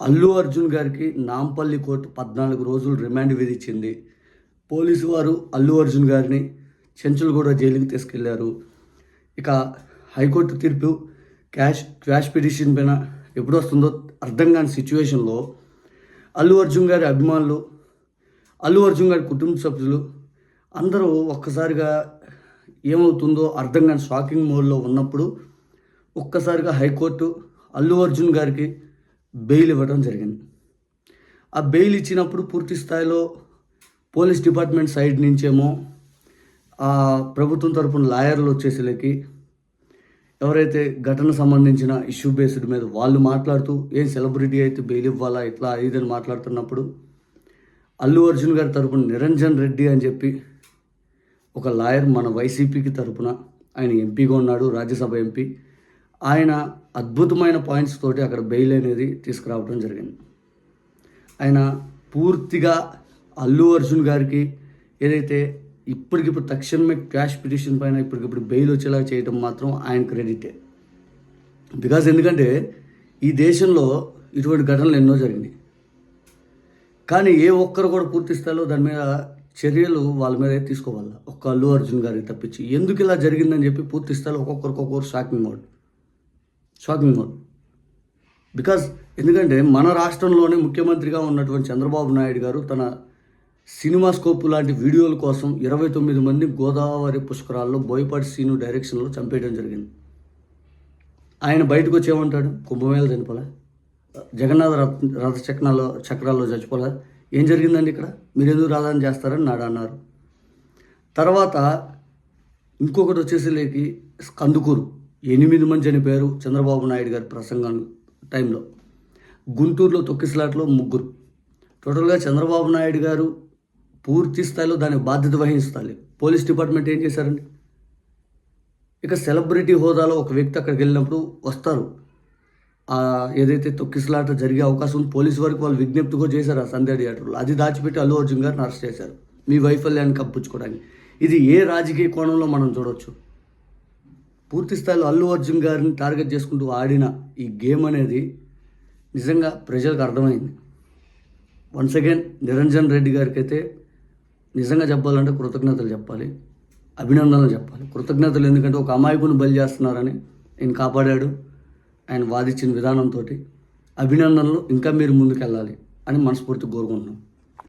అల్లు అర్జున్ గారికి నాంపల్లి కోర్టు పద్నాలుగు రోజులు రిమాండ్ విధించింది. పోలీసు వారు అల్లు అర్జున్ గారిని చెంచులగూడ జైలుకి తీసుకెళ్ళారు. ఇక హైకోర్టు తీర్పు క్యాష్ క్వాష్ పిటిషన్ పైన ఎప్పుడు వస్తుందో అర్థం కాని సిచ్యువేషన్లో అల్లు అర్జున్ గారి అభిమానులు అల్లు అర్జున్ గారి కుటుంబ సభ్యులు అందరూ ఒక్కసారిగా ఏమవుతుందో అర్థం కాని షాకింగ్ మోడ్లో ఉన్నప్పుడు ఒక్కసారిగా హైకోర్టు అల్లు అర్జున్ గారికి బెయిల్ ఇవ్వడం జరిగింది. ఆ బెయిల్ ఇచ్చినప్పుడు పూర్తి స్థాయిలో పోలీస్ డిపార్ట్మెంట్ సైడ్ నుంచేమో ఆ ప్రభుత్వం తరపున లాయర్లు వచ్చేసరికి ఎవరైతే ఘటన సంబంధించిన ఇష్యూ బేస్డ్ మీద వాళ్ళు మాట్లాడుతూ ఏం సెలబ్రిటీ అయితే బెయిల్ ఇవ్వాలా ఇట్లా ఇదని మాట్లాడుతున్నప్పుడు అల్లు అర్జున్ గారి తరపున నిరంజన్ రెడ్డి అని చెప్పి ఒక లాయర్ మన వైసీపీకి తరపున ఆయన ఎంపీగా ఉన్నాడు రాజ్యసభ ఎంపీ. ఆయన అద్భుతమైన పాయింట్స్ తోటి అక్కడ బెయిల్ అనేది తీసుకురావడం జరిగింది. ఆయన పూర్తిగా అల్లు అర్జున్ గారికి ఏదైతే ఇప్పటికిప్పుడు తక్షణమే క్యాష్ పిటిషన్ పైన ఇప్పటికిప్పుడు బెయిల్ వచ్చేలా చేయడం మాత్రం ఆయన క్రెడిటే. బికాజ్ ఎందుకంటే ఈ దేశంలో ఇటువంటి ఘటనలు ఎన్నో జరిగినాయి. కానీ ఏ ఒక్కరు కూడా పూర్తి స్థాయిలో దాని మీద చర్యలు వాళ్ళ మీద తీసుకోవాలి? ఒక్క అల్లు అర్జున్ గారికి తప్పించి. ఎందుకు ఇలా జరిగిందని చెప్పి పూర్తి స్థాయిలో ఒక్కొక్కరికి ఒక్కొక్కరు షాకింగ్ అవుతుంది షాకింగ్ మోడ్ బికాజ్ ఎందుకంటే మన రాష్ట్రంలోనే ముఖ్యమంత్రిగా ఉన్నటువంటి చంద్రబాబు నాయుడు గారు తన సినిమా స్కోప్ లాంటి వీడియోల కోసం ఇరవై తొమ్మిది మంది గోదావరి పుష్కరాల్లో బోయపాటి సీను డైరెక్షన్లో చంపేయడం జరిగింది. ఆయన బయటకు వచ్చి ఏమంటాడు? కుంభమేళ చనిపోలే? జగన్నాథ రథ రథ చక్రాల్లో చక్రాల్లో చచ్చిపోలే? ఏం జరిగిందండి ఇక్కడ? మీరు ఎందుకు రాదని చేస్తారని నాడు అన్నారు. తర్వాత ఇంకొకటి వచ్చేసరికి కందుకూరు. ఎనిమిది మంది చనిపోయారు చంద్రబాబు నాయుడు గారి ప్రసంగం టైంలో. గుంటూరులో తొక్కిసలాట్లో ముగ్గురు. టోటల్గా చంద్రబాబు నాయుడు గారు పూర్తి స్థాయిలో దానికి బాధ్యత వహించాలి. పోలీస్ డిపార్ట్మెంట్ ఏం చేశారండి? ఇక సెలబ్రిటీ హోదాలో ఒక వ్యక్తి అక్కడికి వెళ్ళినప్పుడు వస్తారు. ఏదైతే తొక్కిసలాట జరిగే అవకాశం ఉంది పోలీసు వరకు వాళ్ళు విజ్ఞప్తి కూడా చేశారు ఆ సంధ్యా థియేటర్లో. అది దాచిపెట్టి అల్లు అర్జున్ గారిని అరెస్ట్ చేశారు. మీ వైఫల్యాన్ని కప్పించుకోవడానికి ఇది ఏ రాజకీయ కోణంలో మనం చూడవచ్చు పూర్తి స్థాయిలో అల్లు అర్జున్ గారిని టార్గెట్ చేసుకుంటూ ఆడిన ఈ గేమ్ అనేది నిజంగా ప్రజలకు అర్థమైంది. వన్స్ అగైన్ నిరంజన్ రెడ్డి గారికి అయితే నిజంగా చెప్పాలంటే కృతజ్ఞతలు చెప్పాలి. అభినందనలు చెప్పాలి. కృతజ్ఞతలు ఎందుకంటే ఒక అమాయకుని బలి చేస్తున్నారని ఆయన కాపాడాడు. ఆయన వాదించిన విధానంతో అభినందనలు ఇంకా మీరు ముందుకెళ్ళాలి అని మనస్ఫూర్తి కోరుకుంటున్నాం.